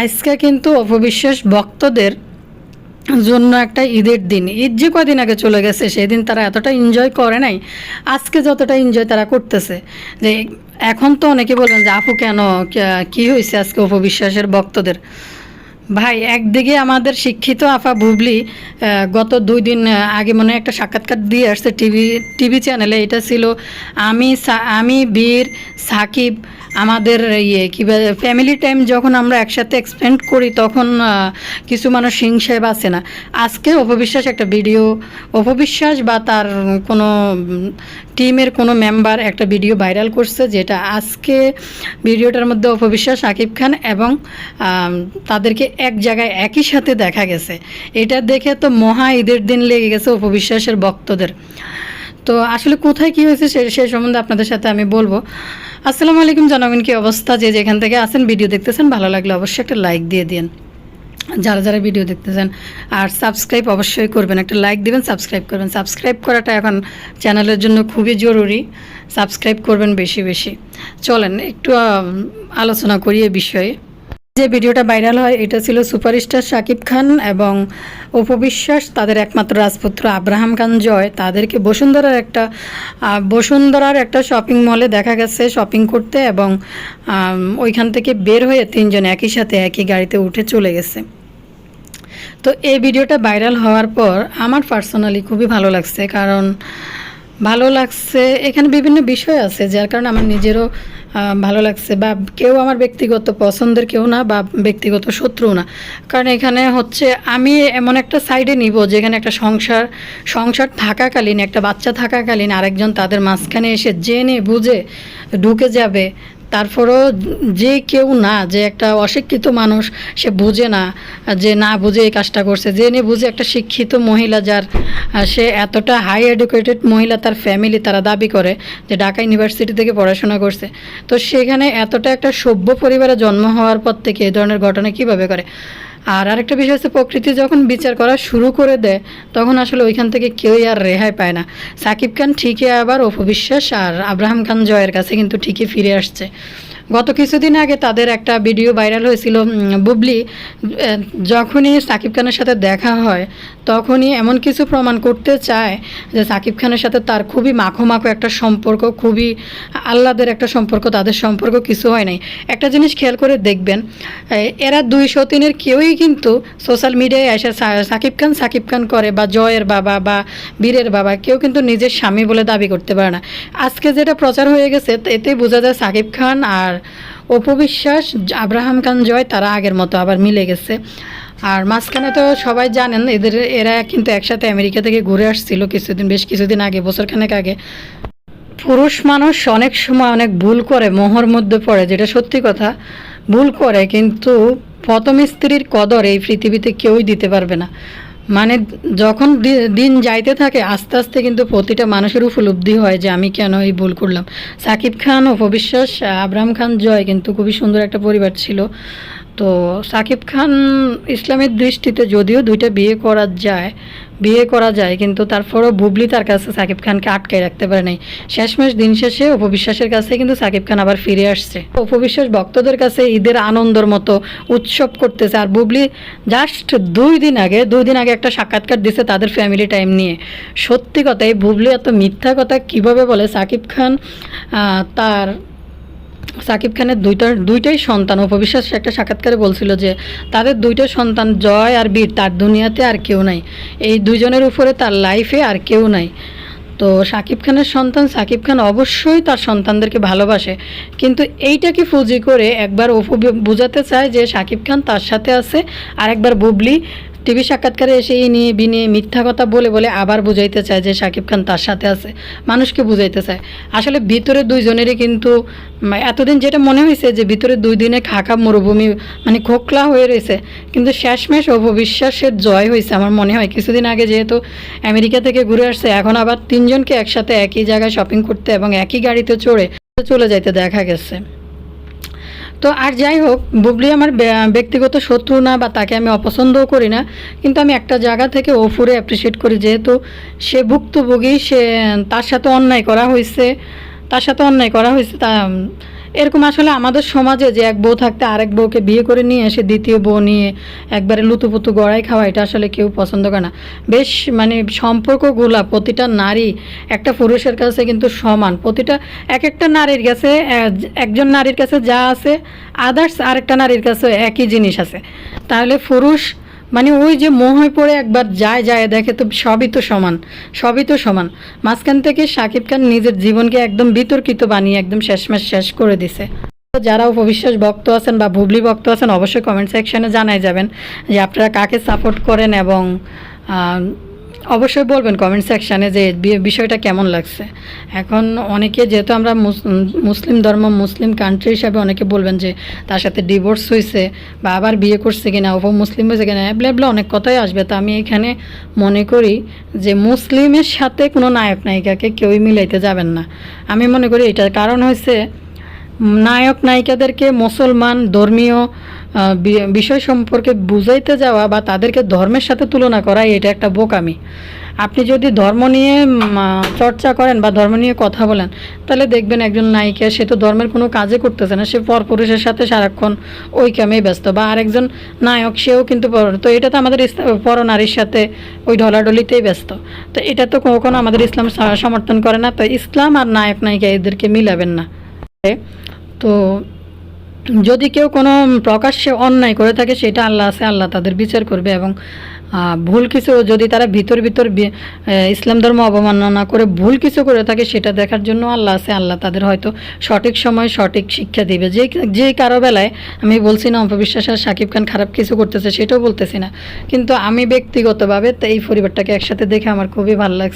আজকে কিন্তু অপবিশ্বাস ভক্তদের জন্য একটা ঈদের দিন। ঈদ যে কদিন আগে চলে গেছে, সেদিন তারা এতটা এনজয় করে নাই, আজকে যতটা এনজয় তারা করতেছে। যে এখন তো অনেকে বলবেন যে, আপু কেন? কি হয়েছে আজকে অপবিশ্বাসের ভক্তদের? ভাই, একদিকে আমাদের শিক্ষিত আফা বুবলি গত দুই দিন আগে মনে একটা সাক্ষাৎকার দিয়ে আসছে টিভি টিভি চ্যানেলে। এটা ছিল আমি আমি, বীর, সাকিব, আমাদের ইয়ে কী ফ্যামিলি টাইম যখন আমরা একসাথে এক্সপেন্ড করি, তখন কিছু মানুষ হিংসায় বাঁচে না। আজকে অপবিশ্বাস একটা ভিডিও অপবিশ্বাস বা তার কোনো টিমের কোনো মেম্বার একটা ভিডিও ভাইরাল করছে, যেটা আজকে ভিডিওটার মধ্যে অপবিশ্বাস আকিব খান এবং তাদেরকে এক জায়গায় একই সাথে দেখা গেছে। এটা দেখে তো মহা ঈদের দিন লেগে গেছে উপবিশ্বাসের ভক্তদের। তো আসলে কোথায় কি হয়েছে সে সে সম্বন্ধে আপনাদের সাথে আমি বলব। আসসালামু আলাইকুম জানাবেন কি অবস্থা? যে যেখান থেকে আসেন ভিডিও দেখতেছেন, ভালো লাগলে অবশ্যই একটা লাইক দিয়ে দিন যারা যারা ভিডিও দেখতেছেন, আর সাবস্ক্রাইব অবশ্যই করবেন। একটা লাইক দিবেন, সাবস্ক্রাইব করবেন। সাবস্ক্রাইব করাটা এখন চ্যানেলের জন্য খুবই জরুরি। সাবস্ক্রাইব করবেন বেশি বেশি। চলেন, একটু আলোচনা করি এ বিষয়ে। যে ভিডিওটা ভাইরাল হয়, এটা ছিল সুপারস্টার শাকিব খান এবং উপবিশ্বাস তাদের একমাত্র রাজপুত্র আব্রাহাম খান জয়। তাদেরকে বসুন্ধরার একটা বসুন্ধরার একটা শপিং মলে দেখা গেছে শপিং করতে এবং ওইখান থেকে বের হয়ে তিনজন একই সাথে একই গাড়িতে উঠে চলে গেছে। তো এই ভিডিওটা ভাইরাল হওয়ার পর আমার পার্সোনালি খুবই ভালো লাগছে কারণ ভালো লাগছে। এখানে বিভিন্ন বিষয় আছে, যার কারণে আমার নিজেরও ভালো লাগছে বা কেউ আমার ব্যক্তিগত পছন্দের কেউ না বা ব্যক্তিগত শত্রু না। কারণ এখানে হচ্ছে আমি এমন একটা সাইডে নিব যেখানে একটা সংসার সংসার থাকাকালীন, একটা বাচ্চা থাকাকালীন আরেকজন তাদের মাঝখানে এসে জেনে, বুঝে ঢুকে যাবে। তারপরও যে কেউ না, যে একটা অশিক্ষিত মানুষ, সে বুঝে না, যে না বুঝে এই কাজটা করছে। জেনে বুঝে একটা শিক্ষিত মহিলা যার সে এতটা হাই এডুকেটেড মহিলা তার ফ্যামিলি তারা দাবি করে যে ঢাকা ইউনিভার্সিটি থেকে পড়াশোনা করছে। তো সেখানে এতটা একটা সভ্য পরিবারে জন্ম হওয়ার পর থেকে এই ধরনের ঘটনা কীভাবে করে? আর আরেকটা বিষয় হচ্ছে প্রকৃতি যখন বিচার করা শুরু করে দেয়, তখন আসলে ওইখান থেকে কেউই আর রেহাই পায় না। সাকিব খান ঠিকই আবার অপবিশ্বাস আর আব্রাহাম খান জয়ের কাছে কিন্তু ঠিকই ফিরে আসছে। গত কিছুদিন আগে তাদের একটা ভিডিও ভাইরাল হয়েছিল বুবলি যখনই সাকিব খানের সাথে দেখা হয়, তখনই এমন কিছু প্রমাণ করতে চায় যে সাকিব খানের সাথে তার খুবই মাখো মাখো একটা সম্পর্ক, খুবই আহ্লাদের একটা সম্পর্ক, তাদের সম্পর্ক কিছু হয় নাই। একটা জিনিস খেয়াল করে দেখবেন এরা দুইশো তিনের কেউই কিন্তু সোশ্যাল মিডিয়ায় এসে সাকিব খান সাকিব খান করে বা জয়ের বাবা বা বীরের বাবা, কেউ কিন্তু নিজের স্বামী বলে দাবি করতে পারে না। আজকে যেটা প্রচার হয়ে গেছে তো এতেই বোঝা যায় সাকিব খান আর অপবিশ্বাস, আব্রাহাম খান জয়, তারা আগের মতো আবার মিলে গেছে। আর মাঝখানে তো সবাই জানেন, এদের, এরা কিন্তু একসাথে আমেরিকা থেকে ঘুরে আসছিল কিছুদিন, বেশ কিছুদিন আগে, বছরখানেক আগে। পুরুষ মানুষ অনেক সময় অনেক ভুল করে, মোহর মধ্যে পড়ে, যেটা সত্যি কথা। ভুল করে, কিন্তু প্রথম স্ত্রীর কদর এই পৃথিবীতে কেউই দিতে পারবে না। মানে যখন দিন যাইতে থাকে, আস্তে আস্তে কিন্তু প্রতিটা মানুষের উপলব্ধি হয় যে আমি কেন এই ভুল করলাম। সাকিব খান ও অপবিশ্বাস আবরাম খান জয় কিন্তু খুবই সুন্দর একটা পরিবার ছিল। তো সাকিব খান ইসলামের দৃষ্টিতে যদিও দুইটা বিয়ে করা যায়, বিয়ে করা যায়, কিন্তু তারপরও বুবলি তার কাছে সাকিব খানকে আটকায় রাখতে পারে নাই। শেষমেশ দিন শেষে উপবিশ্বাসের কাছে কিন্তু সাকিব খান আবার ফিরে আসছে। উপবিশ্বাস ভক্তদের কাছে ঈদের আনন্দর মতো উৎসব করতেছে, আর বুবলি জাস্ট দুই দিন আগে, দুই দিন আগে একটা সাক্ষাৎকার দিছে তাদের ফ্যামিলি টাইম নিয়ে। সত্যি কথা এই বুবলি এত মিথ্যা কথা কীভাবে বলে? সাকিব খান তার সাকিব খানের দুইটার, দুইটাই সন্তান। উপবিশ্বাস একটা সাক্ষাৎকারে বলছিল যে, তাদের দুইটা সন্তান জয় আর বীর, তার দুনিয়াতে আর কেউ নাই। এই দুজনের উপরে তার লাইফে আর কেউ নাই। তো সাকিব খানের সন্তান, সাকিব খান অবশ্যই তার সন্তানদেরকে ভালোবাসে। কিন্তু এইটাকে ফুজি করে একবার অপু বোঝাতে চায় যে সাকিব খান তার সাথে আছে আর একবার বুবলি টিভি সাক্ষাৎকারে এসে এই নিয়ে বিনিয়ে মিথ্যা কথা বলে বলে আবার বুঝাইতে চায় যে সাকিব খান তার সাথে আছে। মানুষকে বুঝাইতে চায়। আসলে ভিতরে দুইজনেরই কিন্তু এতদিন যেটা মনে হয়েছে যে ভিতরে দুই দিনে খাকা মরুভূমি মানে খোকলা হয়ে রয়েছে, কিন্তু শেষমেশ অপবিশ্বাসের জয় হয়েছে আমার মনে হয়। কিছুদিন আগে যেহেতু আমেরিকা থেকে ঘুরে আসছে, এখন আবার তিনজনকে একসাথে একই জায়গায় শপিং করতে এবং একই গাড়িতে চড়ে চলে যাইতে দেখা গেছে। তো আর যাই হোক, বুবলি আমার ব্যক্তিগত শত্রু না বা তাকে আমি অপছন্দও করি না, কিন্তু আমি একটা জায়গা থেকে ওফুরে অ্যাপ্রিসিয়েট করি যেহেতু সে ভুক্তভোগী, সে, তার সাথে অন্যায় করা হয়েছে তার সাথে অন্যায় করা হয়েছে তা এরকম আসলে আমাদের সমাজে যে এক বউ থাকতে আরেক বউকে বিয়ে করে নিয়ে এসে দ্বিতীয় বউ নিয়ে একবারে লুতুপুতু গড়াই খাওয়া, এটা আসলে কেউ পছন্দ করে না। বেশ মানে সম্পর্কগুলা প্রতিটা নারী একটা পুরুষের কাছে কিন্তু সমান। প্রতিটা এক একটা নারীর কাছে একজন নারীর কাছে যা আছে আদার্স আরেকটা নারীর কাছে একই জিনিস আছে। তাহলে পুরুষ মানে ওই যে মোহে পড়ে একবার যায় যায়, দেখে তো সবই তো সমান, সবই তো সমান। মাঝখান থেকে শাকিব খান নিজের জীবনকে একদম বিতর্কিত বানিয়ে একদম শেষমেশ শেষ করে দিছে। যারা উপবিশ্বাস ভক্ত আছেন বা ভুবলি ভক্ত আছেন, অবশ্যই কমেন্ট সেকশনে জানাই যাবেন যে আপনারা কাকে সাপোর্ট করেন এবং অবশ্যই বলবেন কমেন্ট সেকশানে যে বিষয়টা কেমন লাগছে। এখন অনেকে যেহেতু আমরা মুস- মুসলিম ধর্ম, মুসলিম কান্ট্রি হিসাবে অনেকে বলবেন যে তার সাথে ডিভোর্স হয়েছে বা আবার বিয়ে করছে কিনা উপ মুসলিম হয়েছে কিনা এবলে অনেক কথাই আসবে। তো আমি এখানে মনে করি যে মুসলিমের সাথে কোনো নায়ক, নায়িকাকে কেউই মিলাইতে যাবেন না। আমি মনে করি এটার কারণ হয়েছে নায়ক, নায়িকাদেরকে মুসলমান, ধর্মীয় বিষয় সম্পর্কে বুঝাইতে যাওয়া বা তাদেরকে ধর্মের সাথে তুলনা করা, এটা একটা বোকামি। আপনি যদি ধর্ম নিয়ে চর্চা করেন বা ধর্ম নিয়ে কথা বলেন, তাহলে দেখবেন একজন নায়িকা, সে তো ধর্মের কোনো কাজে করতেছে না। সে পরপুরুষের সাথে সারাক্ষণ ওই কামেই ব্যস্ত বা আরেকজন নায়ক, সেও কিন্তু তো এটা তো আমাদের পরনারীর সাথে ওই ঢলাঢলিতেই ব্যস্ত। তো এটা তো কখনো আমাদের ইসলাম সমর্থন করে না। তো ইসলাম আর নায়ক নায়িকা এদেরকে মিলাবেন না। তো যদি কেউ কোনো প্রকাশ্যে অন্যায় করে থাকে, সেটা আল্লাহ আছে, আল্লাহ তাদের বিচার করবে এবং ভুল কিছু যদি তারা ভিতর ভিতর ইসলাম ধর্ম অবমাননা করে ভুল কিছু করে থাকে, সেটা দেখার জন্য আল্লাহ আছে, আল্লাহ তাদের হয়তো সঠিক সময় সঠিক শিক্ষা দিবে। যে যে কারও বেলায় আমি বলছি না অপবিশ্বাস আর শাকিব খান খারাপ কিছু করতেছে, সেটাও বলতেছি না। কিন্তু আমি ব্যক্তিগতভাবে এই পরিবারটাকে একসাথে দেখে আমার খুবই ভালো লাগছে।